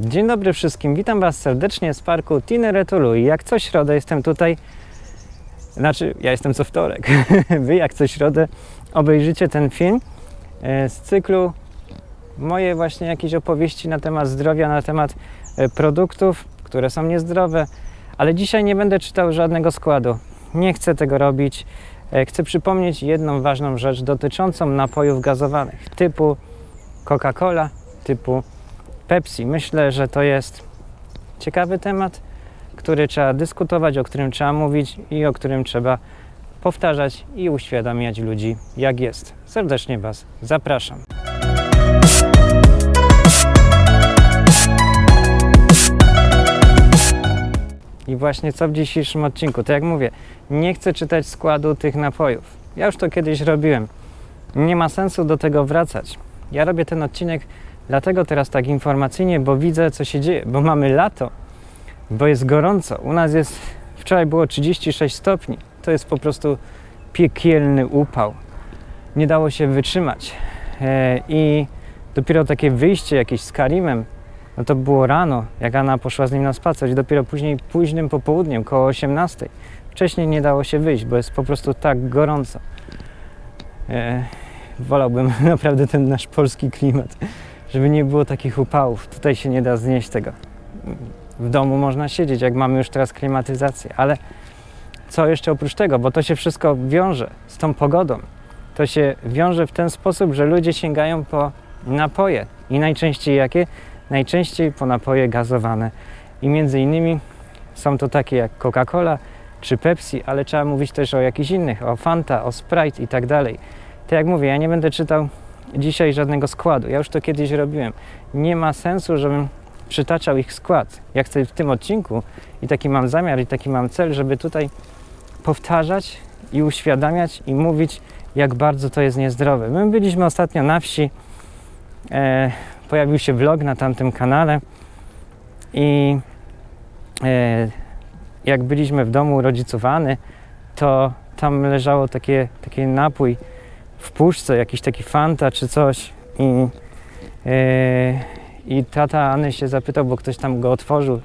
Dzień dobry wszystkim, witam Was serdecznie z parku Tineretulu. I jak co środę jestem tutaj, znaczy ja jestem co wtorek, Wy jak co środę obejrzycie ten film e, z cyklu moje właśnie jakieś opowieści na temat zdrowia, na temat e, produktów, które są niezdrowe, ale dzisiaj nie będę czytał żadnego składu, nie chcę tego robić. E, Chcę przypomnieć jedną ważną rzecz dotyczącą napojów gazowanych typu Coca-Cola, typu Pepsi. Myślę, że to jest ciekawy temat, który trzeba dyskutować, o którym trzeba mówić i o którym trzeba powtarzać i uświadamiać ludzi, jak jest. Serdecznie Was zapraszam. I właśnie co w dzisiejszym odcinku? To jak mówię, nie chcę czytać składu tych napojów. Ja już to kiedyś robiłem. Nie ma sensu do tego wracać. Ja robię ten odcinek dlatego teraz tak informacyjnie, bo widzę co się dzieje, bo mamy lato, bo jest gorąco. U nas jest, wczoraj było 36 stopni. To jest po prostu piekielny upał. Nie dało się wytrzymać. E, I dopiero takie wyjście jakieś z Karimem, no to było rano, jak Anna poszła z nim na spacer i dopiero później późnym popołudniem, koło 18. Wcześniej nie dało się wyjść, bo jest po prostu tak gorąco. E, wolałbym naprawdę ten nasz polski klimat, żeby nie było takich upałów. Tutaj się nie da znieść tego. W domu można siedzieć, jak mamy już teraz klimatyzację, ale co jeszcze oprócz tego, bo to się wszystko wiąże z tą pogodą. To się wiąże w ten sposób, że ludzie sięgają po napoje. I najczęściej jakie? Najczęściej po napoje gazowane. I między innymi są to takie jak Coca-Cola czy Pepsi, ale trzeba mówić też o jakichś innych, o Fanta, o Sprite i tak dalej. Tak jak mówię, ja nie będę czytał dzisiaj żadnego składu. Ja już to kiedyś robiłem. Nie ma sensu, żebym przytaczał ich skład. Ja chcę w tym odcinku i taki mam zamiar i taki mam cel, żeby tutaj powtarzać i uświadamiać i mówić, jak bardzo to jest niezdrowe. My byliśmy ostatnio na wsi, e, pojawił się vlog na tamtym kanale i e, jak byliśmy w domu rodzicowany, to tam leżało takie, taki napój w puszce, jakiś taki Fanta czy coś i, e, i tata Anny się zapytał, bo ktoś tam go otworzył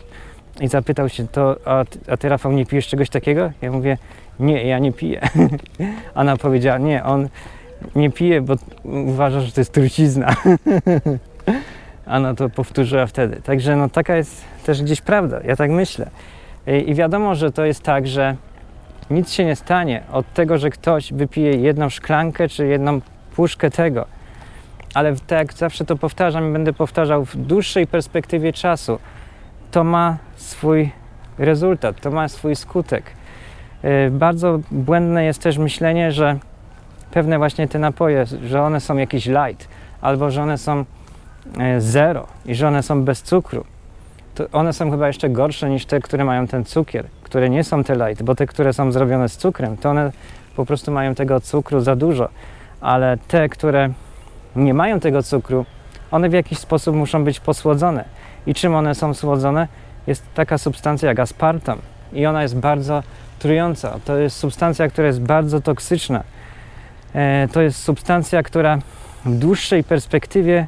i zapytał się, to, a, a ty Rafał nie pijesz czegoś takiego? Ja mówię, nie, ja nie piję. Anna powiedziała, nie, on nie pije, bo uważa, że to jest trucizna. Anna to powtórzyła wtedy. Także no taka jest też gdzieś prawda, ja tak myślę. I wiadomo, że to jest tak, że nic się nie stanie od tego, że ktoś wypije jedną szklankę czy jedną puszkę tego. Ale tak jak zawsze to powtarzam i będę powtarzał w dłuższej perspektywie czasu, to ma swój rezultat, to ma swój skutek. Yy, Bardzo błędne jest też myślenie, że pewne właśnie te napoje, że one są jakieś light, albo że one są e, zero i że one są bez cukru. To one są chyba jeszcze gorsze niż te, które mają ten cukier, które nie są te light, bo te, które są zrobione z cukrem, to one po prostu mają tego cukru za dużo, ale te, które nie mają tego cukru, one w jakiś sposób muszą być posłodzone. I czym one są słodzone? Jest taka substancja jak aspartam i ona jest bardzo trująca. To jest substancja, która jest bardzo toksyczna. E, to jest substancja, która w dłuższej perspektywie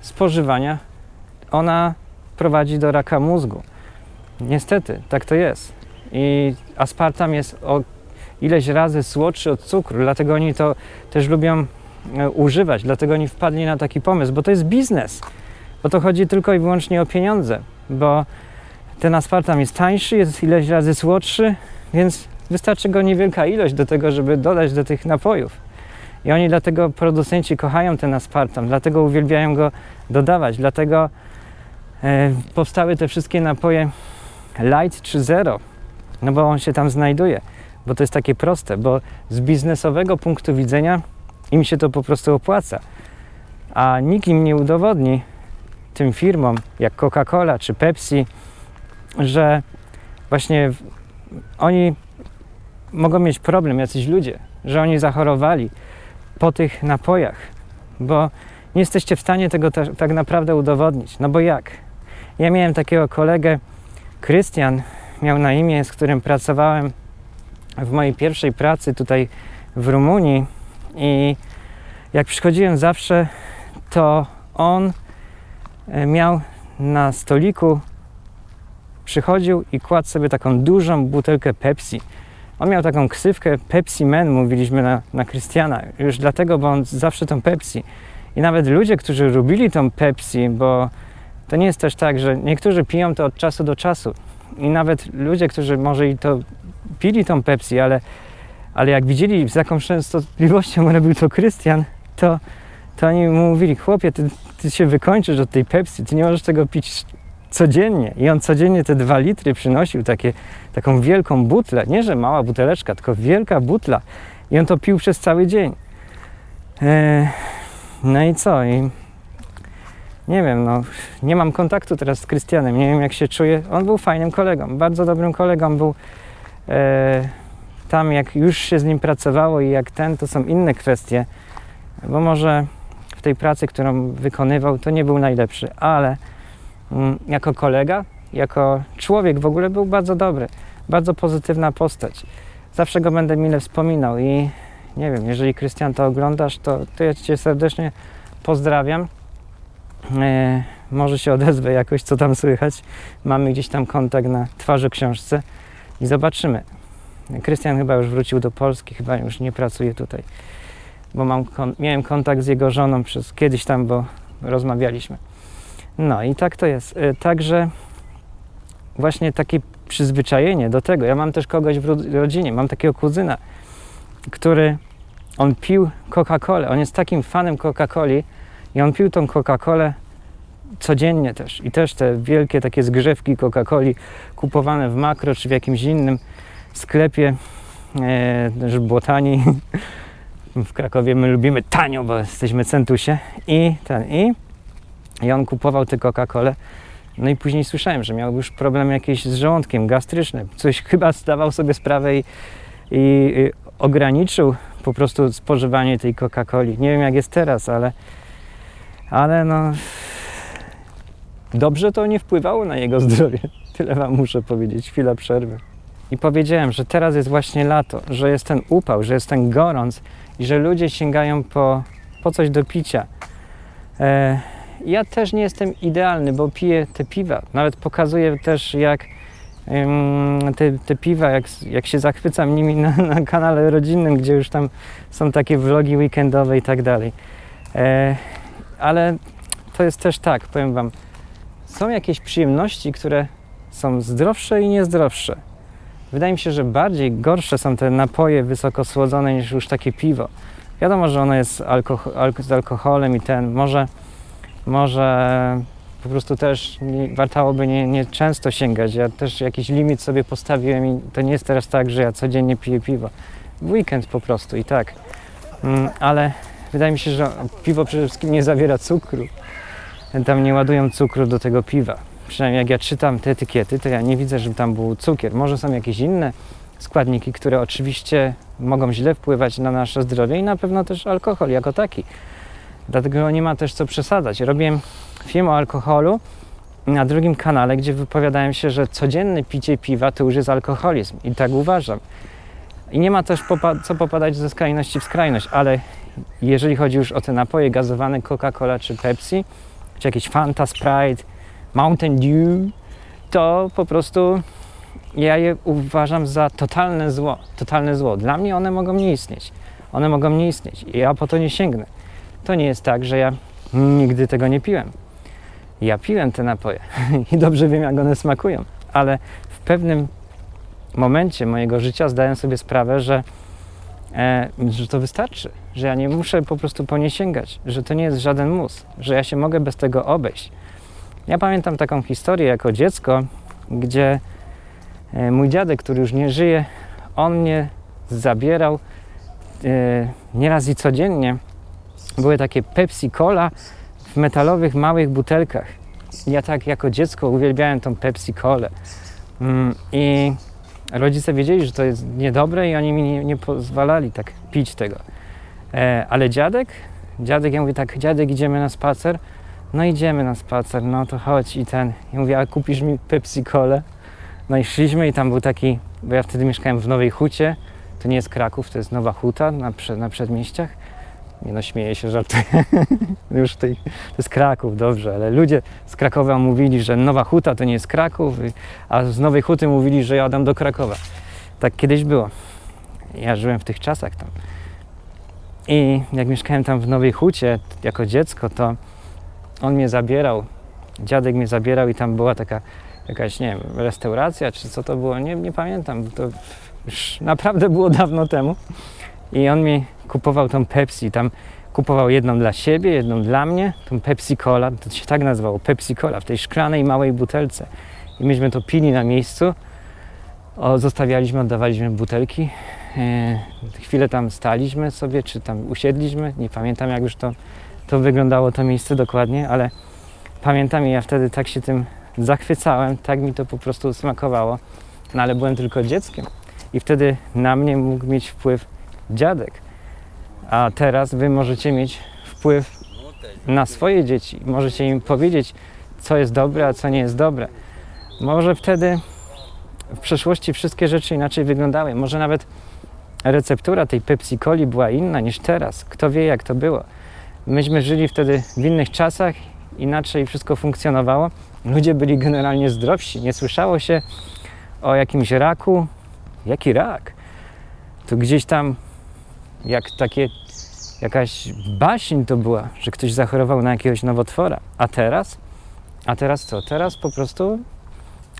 spożywania ona prowadzi do raka mózgu. Niestety, tak to jest. I aspartam jest o ileś razy słodszy od cukru, dlatego oni to też lubią e, używać, dlatego oni wpadli na taki pomysł, bo to jest biznes. Bo to chodzi tylko i wyłącznie o pieniądze, bo ten aspartam jest tańszy, jest ileś razy słodszy, więc wystarczy go niewielka ilość do tego, żeby dodać do tych napojów. I oni dlatego producenci kochają ten aspartam, dlatego uwielbiają go dodawać, dlatego e, powstały te wszystkie napoje light czy zero, no bo on się tam znajduje, bo to jest takie proste, bo z biznesowego punktu widzenia im się to po prostu opłaca, a nikt im nie udowodni, tym firmom jak Coca-Cola czy Pepsi, że właśnie oni mogą mieć problem, jacyś ludzie, że oni zachorowali po tych napojach, bo nie jesteście w stanie tego ta, tak naprawdę udowodnić. No bo jak? Ja miałem takiego kolegę, Krystian miał na imię, z którym pracowałem w mojej pierwszej pracy tutaj w Rumunii i jak przychodziłem zawsze, to on e, miał na stoliku przychodził i kładł sobie taką dużą butelkę Pepsi. On miał taką ksywkę Pepsi Man, mówiliśmy na, na Krystiana, już dlatego, bo on zawsze tą Pepsi. I nawet ludzie, którzy lubili tą Pepsi, bo to nie jest też tak, że niektórzy piją to od czasu do czasu. I nawet ludzie, którzy może i to pili tą Pepsi, ale, ale jak widzieli z jaką częstotliwością robił to Krystian, to, to oni mu mówili, chłopie, ty, ty się wykończysz od tej Pepsi, ty nie możesz tego pić codziennie. I on codziennie te dwa litry przynosił, takie, taką wielką butlę. Nie, że mała buteleczka, tylko wielka butla. I on to pił przez cały dzień. E, no i co? I nie wiem, no, nie mam kontaktu teraz z Krystianem, nie wiem jak się czuje. On był fajnym kolegą, bardzo dobrym kolegą był. E, tam jak już się z nim pracowało i jak ten, to są inne kwestie, bo może w tej pracy, którą wykonywał, to nie był najlepszy, ale mm, jako kolega, jako człowiek w ogóle był bardzo dobry, bardzo pozytywna postać. Zawsze go będę mile wspominał i nie wiem, jeżeli Krystian to oglądasz, to, to ja Cię serdecznie pozdrawiam. E, może się odezwę jakoś, co tam słychać. Mamy gdzieś tam kontakt na twarzy książce i zobaczymy. Krystian chyba już wrócił do Polski, chyba już nie pracuje tutaj, bo mam kon- miałem kontakt z jego żoną przez kiedyś tam, bo rozmawialiśmy. No i tak to jest. E, Także właśnie takie przyzwyczajenie do tego. Ja mam też kogoś w ro- rodzinie, mam takiego kuzyna, który on pił Coca-Colę. On jest takim fanem Coca-Coli i on pił tą Coca-Colę codziennie też. I też te wielkie takie zgrzewki Coca-Coli kupowane w makro czy w jakimś innym sklepie, e, żeby było taniej. W Krakowie my lubimy tanio, bo jesteśmy centusie. I ten, i, i on kupował te Coca-Colę. No i później słyszałem, że miał już problem jakiś z żołądkiem, gastryczny. Coś chyba zdawał sobie sprawę i, i, i ograniczył po prostu spożywanie tej Coca-Coli. Nie wiem jak jest teraz, ale, ale no dobrze to nie wpływało na jego zdrowie. Tyle wam muszę powiedzieć. Chwila przerwy. I powiedziałem, że teraz jest właśnie lato, że jest ten upał, że jest ten gorąc i że ludzie sięgają po, po coś do picia. E, ja też nie jestem idealny, bo piję te piwa. Nawet pokazuję też jak ym, te, te piwa, jak, jak się zachwycam nimi na, na kanale rodzinnym, gdzie już tam są takie vlogi weekendowe i tak dalej. E, ale to jest też tak, powiem Wam, są jakieś przyjemności, które są zdrowsze i niezdrowsze. Wydaje mi się, że bardziej gorsze są te napoje wysoko słodzone niż już takie piwo. Wiadomo, że ono jest alkoho- alko- z alkoholem i ten, może, może po prostu też nie, wartałoby nie, nie często sięgać. Ja też jakiś limit sobie postawiłem i to nie jest teraz tak, że ja codziennie piję piwo. W weekend po prostu i tak. Mm, ale wydaje mi się, że piwo przede wszystkim nie zawiera cukru. Tam nie ładują cukru do tego piwa. Przynajmniej jak ja czytam te etykiety, to ja nie widzę, żeby tam był cukier. Może są jakieś inne składniki, które oczywiście mogą źle wpływać na nasze zdrowie i na pewno też alkohol jako taki. Dlatego nie ma też co przesadzać. Robiłem film o alkoholu na drugim kanale, gdzie wypowiadałem się, że codzienne picie piwa to już jest alkoholizm i tak uważam. I nie ma też popa- co popadać ze skrajności w skrajność, ale jeżeli chodzi już o te napoje gazowane, Coca-Cola czy Pepsi, czy jakieś Fanta, Sprite, Mountain Dew, to po prostu ja je uważam za totalne zło. Totalne zło. Dla mnie one mogą nie istnieć. One mogą nie istnieć i ja po to nie sięgnę. To nie jest tak, że ja nigdy tego nie piłem. Ja piłem te napoje i dobrze wiem, jak one smakują, ale w pewnym momencie mojego życia zdałem sobie sprawę, że, e, że to wystarczy, że ja nie muszę po prostu po nie sięgać, że to nie jest żaden mus, że ja się mogę bez tego obejść. Ja pamiętam taką historię jako dziecko, gdzie e, mój dziadek, który już nie żyje, on mnie zabierał e, nieraz i codziennie. Były takie Pepsi Cola w metalowych małych butelkach. Ja tak jako dziecko uwielbiałem tą Pepsi Colę. Mm, I rodzice wiedzieli, że to jest niedobre i oni mi nie, nie pozwalali tak pić tego. E, ale dziadek, dziadek, ja mówię tak, dziadek idziemy na spacer, no idziemy na spacer, no to chodź i ten. Ja mówię, a kupisz mi Pepsi Colę? No i szliśmy i tam był taki, bo ja wtedy mieszkałem w Nowej Hucie, to nie jest Kraków, to jest Nowa Huta na, na przedmieściach. Nie no, śmieję się, żartuję. Już tej, to jest Kraków, dobrze, ale ludzie z Krakowa mówili, że Nowa Huta to nie jest Kraków, y, a z Nowej Huty mówili, że jadam do Krakowa. Tak kiedyś było. Ja żyłem w tych czasach tam. I jak mieszkałem tam w Nowej Hucie jako dziecko, to on mnie zabierał, dziadek mnie zabierał i tam była taka jakaś, nie wiem, restauracja, czy co to było, nie, nie pamiętam. To już naprawdę było dawno temu. I on mi kupował tą Pepsi, tam kupował jedną dla siebie, jedną dla mnie, tą Pepsi Cola, to się tak nazywało, Pepsi Cola, w tej szklanej małej butelce. I myśmy to pili na miejscu, o, zostawialiśmy, oddawaliśmy butelki. E, chwilę tam staliśmy sobie, czy tam usiedliśmy, nie pamiętam jak już to, to wyglądało to miejsce dokładnie, ale pamiętam i ja wtedy tak się tym zachwycałem, tak mi to po prostu smakowało, no ale byłem tylko dzieckiem i wtedy na mnie mógł mieć wpływ dziadek, a teraz wy możecie mieć wpływ na swoje dzieci, możecie im powiedzieć, co jest dobre, a co nie jest dobre. Może wtedy w przeszłości wszystkie rzeczy inaczej wyglądały, może nawet receptura tej Pepsi Coli była inna niż teraz, kto wie jak to było. Myśmy żyli wtedy w innych czasach, inaczej wszystko funkcjonowało. Ludzie byli generalnie zdrowsi. Nie słyszało się o jakimś raku. Jaki rak? To gdzieś tam, jak takie, jakaś baśń to była, że ktoś zachorował na jakiegoś nowotwora. A teraz? A teraz co? Teraz po prostu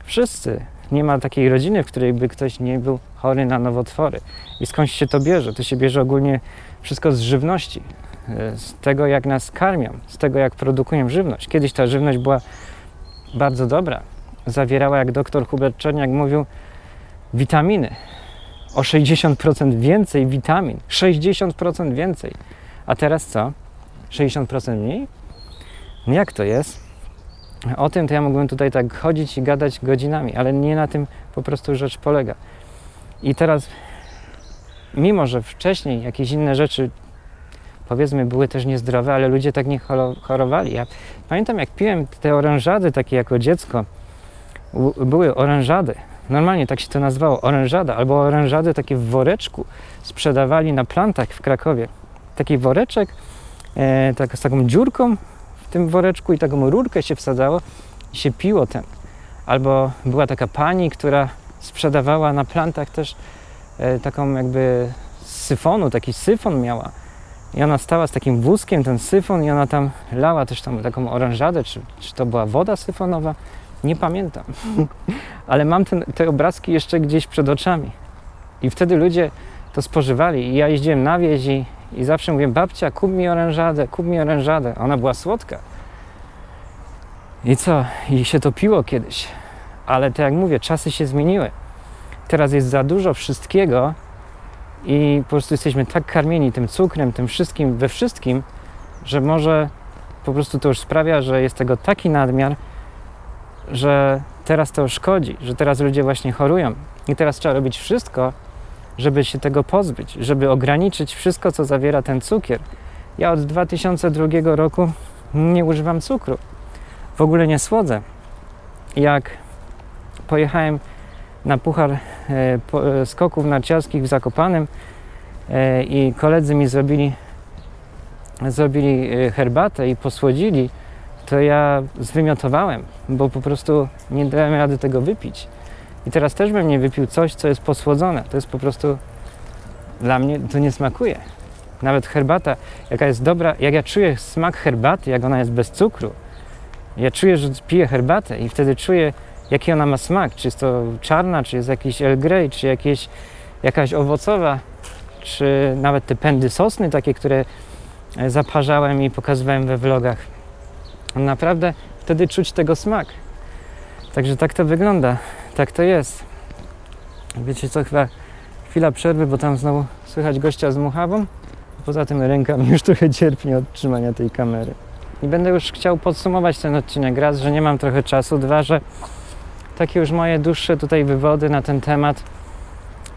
wszyscy. Nie ma takiej rodziny, w której by ktoś nie był chory na nowotwory. I skąd się to bierze? To się bierze ogólnie wszystko z żywności z tego, jak nas karmią, z tego, jak produkują żywność. Kiedyś ta żywność była bardzo dobra. Zawierała, jak doktor Hubert Czerniak mówił, witaminy. O 60% więcej witamin. 60% więcej. A teraz co? 60% mniej? No jak to jest? O tym to ja mógłbym tutaj tak chodzić i gadać godzinami, ale nie na tym po prostu rzecz polega. I teraz, mimo że wcześniej jakieś inne rzeczy powiedzmy były też niezdrowe, ale ludzie tak nie choro- chorowali. Ja pamiętam jak piłem te orężady takie jako dziecko. Były orężady. Normalnie tak się to nazywało, orężada, albo orężady takie w woreczku sprzedawali na plantach w Krakowie. Taki woreczek e, tak, z taką dziurką w tym woreczku i taką rurkę się wsadzało i się piło ten. Albo była taka pani, która sprzedawała na plantach też e, taką jakby syfonu, taki syfon miała i ona stała z takim wózkiem, ten syfon, i ona tam lała też tam taką orężadę, czy, czy to była woda syfonowa, nie pamiętam. Ale mam ten, te obrazki jeszcze gdzieś przed oczami. I wtedy ludzie to spożywali. I ja jeździłem na wieś i, i zawsze mówiłem, babcia, kup mi orężadę, kup mi orężadę. Ona była słodka. I co? I się to piło kiedyś. Ale tak jak mówię, czasy się zmieniły. Teraz jest za dużo wszystkiego, i po prostu jesteśmy tak karmieni tym cukrem, tym wszystkim, we wszystkim, że może po prostu to już sprawia, że jest tego taki nadmiar, że teraz to szkodzi, że teraz ludzie właśnie chorują. I teraz trzeba robić wszystko, żeby się tego pozbyć, żeby ograniczyć wszystko, co zawiera ten cukier. Ja od 2002 roku nie używam cukru. W ogóle nie słodzę. Jak pojechałem na puchar e, po, e, skoków narciarskich w Zakopanem e, i koledzy mi zrobili, zrobili e, herbatę i posłodzili, to ja zwymiotowałem, bo po prostu nie dałem rady tego wypić. I teraz też bym nie wypił coś, co jest posłodzone. To jest po prostu dla mnie to nie smakuje. Nawet herbata, jaka jest dobra, jak ja czuję smak herbaty, jak ona jest bez cukru, ja czuję, że piję herbatę i wtedy czuję, jaki ona ma smak. Czy jest to czarna, czy jest jakiś Earl Grey, czy jakieś, jakaś owocowa, czy nawet te pędy sosny, takie, które e, zaparzałem i pokazywałem we vlogach. Naprawdę wtedy czuć tego smak. Także tak to wygląda, tak to jest. Wiecie co, chyba chwila przerwy, bo tam znowu słychać gościa z muchawą. Poza tym ręka mi już trochę cierpnie od trzymania tej kamery. I będę już chciał podsumować ten odcinek. Raz, że nie mam trochę czasu. Dwa, że takie już moje dłuższe tutaj wywody na ten temat.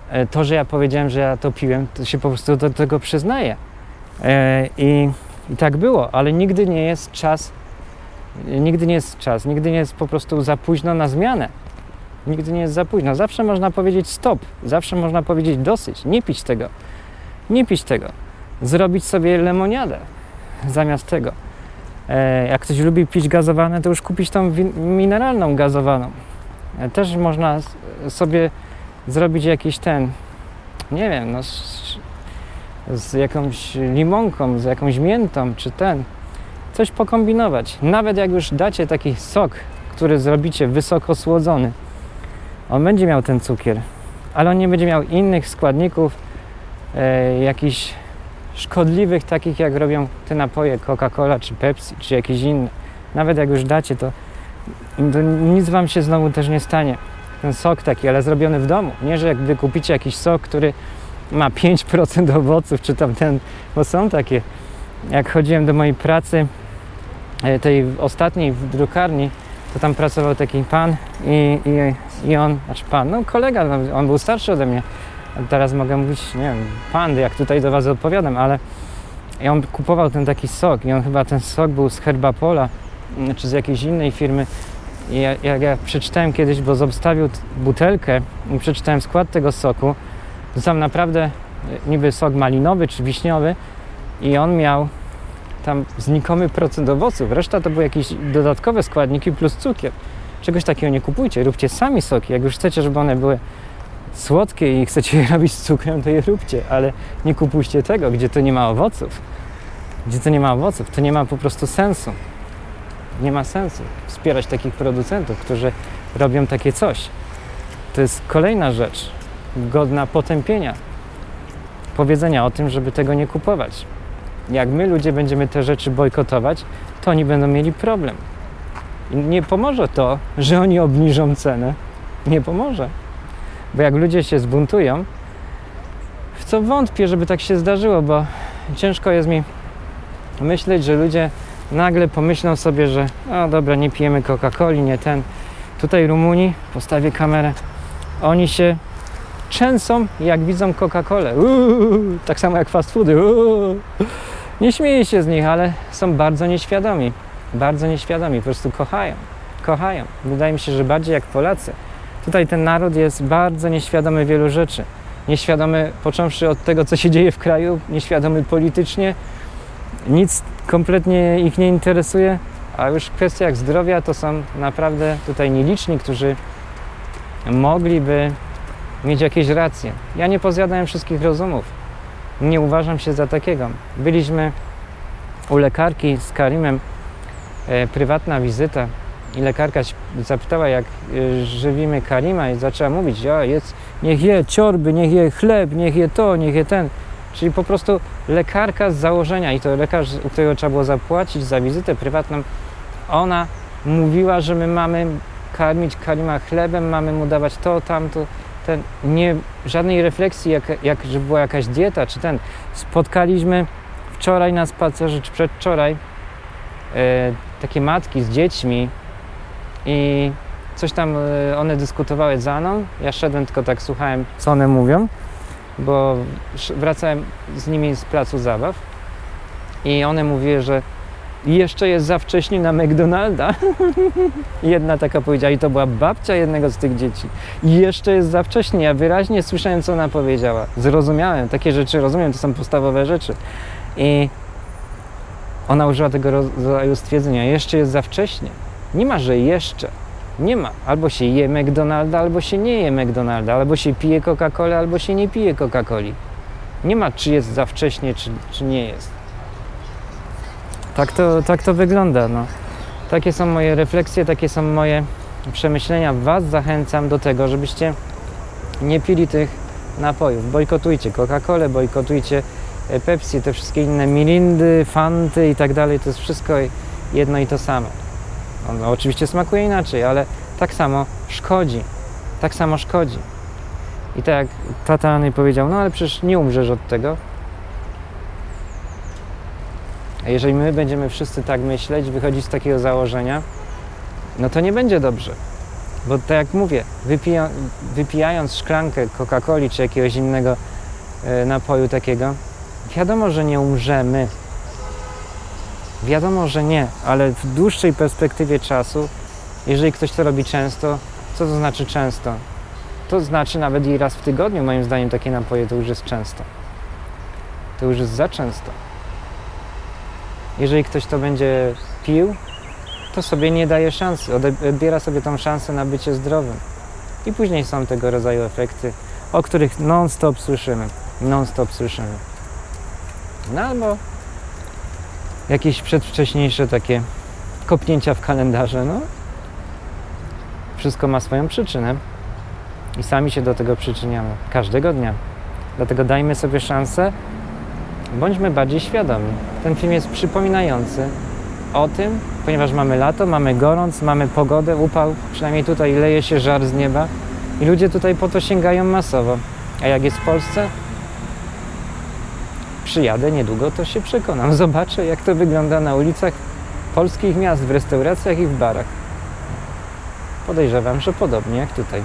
E, To, że ja powiedziałem, że ja to piłem, to się po prostu do tego przyznaję. E, I, I tak było, ale nigdy nie jest czas, nigdy nie jest czas, nigdy nie jest po prostu za późno na zmianę. Nigdy nie jest za późno. Zawsze można powiedzieć stop, zawsze można powiedzieć dosyć, nie pić tego, nie pić tego. zrobić sobie lemoniadę zamiast tego. E, jak ktoś lubi pić gazowane, to już kupić tą mineralną gazowaną. E, też można sobie zrobić jakiś ten, nie wiem, no, z, z jakąś limonką, z jakąś miętą, czy ten, coś pokombinować. Nawet jak już dacie taki sok, który zrobicie wysoko słodzony, on będzie miał ten cukier, ale on nie będzie miał innych składników, e, jakichś szkodliwych, takich jak robią te napoje Coca-Cola, czy Pepsi, czy jakieś inne. Nawet jak już dacie, to, to nic wam się znowu też nie stanie. Ten sok taki, ale zrobiony w domu. Nie, że jak wy kupicie jakiś sok, który ma 5% owoców, czy tam ten, bo są takie. Jak chodziłem do mojej pracy, e, tej ostatniej w drukarni, to tam pracował taki pan i, i, i on, znaczy pan, no kolega, no, on był starszy ode mnie. Teraz mogę mówić, nie wiem, pan, jak tutaj do was odpowiadam, ale i on kupował ten taki sok i on chyba ten sok był z Herbapola, czy z jakiejś innej firmy. I ja, jak ja przeczytałem kiedyś, bo zostawił butelkę i przeczytałem skład tego soku, to tam naprawdę e, niby sok malinowy czy wiśniowy i on miał tam znikomy procent owoców. Reszta to były jakieś dodatkowe składniki plus cukier. Czegoś takiego nie kupujcie, róbcie sami soki. Jak już chcecie, żeby one były słodkie i chcecie je robić z cukrem, to je róbcie, ale nie kupujcie tego, gdzie to nie ma owoców. Gdzie to nie ma owoców, to nie ma po prostu sensu. Nie ma sensu wspierać takich producentów, którzy robią takie coś. To jest kolejna rzecz godna potępienia. Powiedzenia o tym, żeby tego nie kupować. Jak my ludzie będziemy te rzeczy bojkotować, to oni będą mieli problem. Nie pomoże to, że oni obniżą cenę. Nie pomoże. Bo jak ludzie się zbuntują, w co wątpię, żeby tak się zdarzyło, bo ciężko jest mi myśleć, że ludzie nagle pomyślą sobie, że o dobra, nie pijemy Coca-Coli, nie ten. Tutaj Rumuni, postawię kamerę, oni się trzęsą jak widzą Coca-Colę. Tak samo jak fast foody. Uuu. Nie śmieję się z nich, ale są bardzo nieświadomi. Bardzo nieświadomi, po prostu kochają. Kochają. Wydaje mi się, że bardziej jak Polacy. Tutaj ten naród jest bardzo nieświadomy wielu rzeczy. Nieświadomy, począwszy od tego, co się dzieje w kraju, nieświadomy politycznie, nic kompletnie ich nie interesuje, a już w kwestiach zdrowia to są naprawdę tutaj nieliczni, którzy mogliby mieć jakieś racje. Ja nie pozjadałem wszystkich rozumów. Nie uważam się za takiego. Byliśmy u lekarki z Karimem, e, prywatna wizyta i lekarka zapytała, jak e, żywimy Karima i zaczęła mówić, o, jedz, niech je ciorby, niech je chleb, niech je to, niech je ten. Czyli po prostu lekarka z założenia i to lekarz, u którego trzeba było zapłacić za wizytę prywatną, ona mówiła, że my mamy karmić Karima chlebem, mamy mu dawać to, tamto, ten, nie, żadnej refleksji, jak, jak, że była jakaś dieta, czy ten. Spotkaliśmy wczoraj na spacerze, czy przedwczoraj, e, takie matki z dziećmi i coś tam e, one dyskutowały za mną. Ja szedłem, tylko tak słuchałem, co one mówią, bo wracałem z nimi z placu zabaw i one mówiły, że jeszcze jest za wcześnie na McDonalda. Jedna taka powiedziała i to była babcia jednego z tych dzieci. Jeszcze jest za wcześnie. Ja wyraźnie słyszałem, co ona powiedziała. Zrozumiałem. Takie rzeczy rozumiem, to są podstawowe rzeczy. I ona użyła tego rodzaju stwierdzenia. Jeszcze jest za wcześnie. Nie ma, że jeszcze. Nie ma. Albo się je McDonalda, albo się nie je McDonalda. Albo się pije Coca-Colę, albo się nie pije Coca-Coli. Nie ma, czy jest za wcześnie, czy, czy nie jest. Tak to, tak to wygląda. No. Takie są moje refleksje, takie są moje przemyślenia. Was zachęcam do tego, żebyście nie pili tych napojów. Bojkotujcie Coca-Colę, bojkotujcie e, Pepsi, te wszystkie inne Mirindy, Fanty i tak dalej. To jest wszystko jedno i to samo. Ono oczywiście smakuje inaczej, ale tak samo szkodzi. Tak samo szkodzi. I tak jak tata powiedział, no ale przecież nie umrzesz od tego. A jeżeli my będziemy wszyscy tak myśleć, wychodzić z takiego założenia, no to nie będzie dobrze. Bo tak jak mówię, wypija, wypijając szklankę Coca-Coli czy jakiegoś innego e, napoju takiego, wiadomo, że nie umrzemy. Wiadomo, że nie, ale w dłuższej perspektywie czasu, jeżeli ktoś to robi często, co to znaczy często? To znaczy nawet i raz w tygodniu, moim zdaniem, takie napoje to już jest często. to już jest za często. Jeżeli ktoś to będzie pił, to sobie nie daje szansy, odbiera sobie tą szansę na bycie zdrowym. I później są tego rodzaju efekty, o których non-stop słyszymy, non-stop słyszymy. No albo jakieś przedwcześniejsze takie kopnięcia w kalendarze, no. Wszystko ma swoją przyczynę i sami się do tego przyczyniamy każdego dnia. Dlatego dajmy sobie szansę, bądźmy bardziej świadomi. Ten film jest przypominający o tym, ponieważ mamy lato, mamy gorąc, mamy pogodę, upał, przynajmniej tutaj leje się żar z nieba i ludzie tutaj po to sięgają masowo. A jak jest w Polsce, przyjadę niedługo, to się przekonam. Zobaczę, jak to wygląda na ulicach polskich miast, w restauracjach i w barach. Podejrzewam, że podobnie jak tutaj.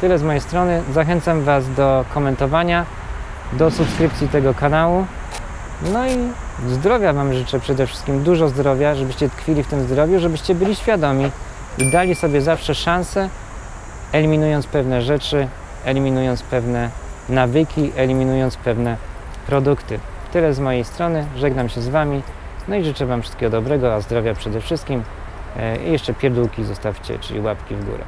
Tyle z mojej strony. Zachęcam Was do komentowania, do subskrypcji tego kanału. No i zdrowia Wam życzę przede wszystkim, dużo zdrowia, żebyście tkwili w tym zdrowiu, żebyście byli świadomi i dali sobie zawsze szansę, eliminując pewne rzeczy, eliminując pewne nawyki, eliminując pewne produkty. Tyle z mojej strony. Żegnam się z Wami. No i życzę Wam wszystkiego dobrego, a zdrowia przede wszystkim. E, I jeszcze pierdółki zostawcie, czyli łapki w górę.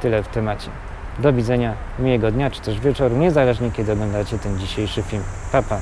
Tyle w temacie. Do widzenia, miłego dnia czy też wieczoru, niezależnie kiedy oglądacie ten dzisiejszy film. Pa, pa.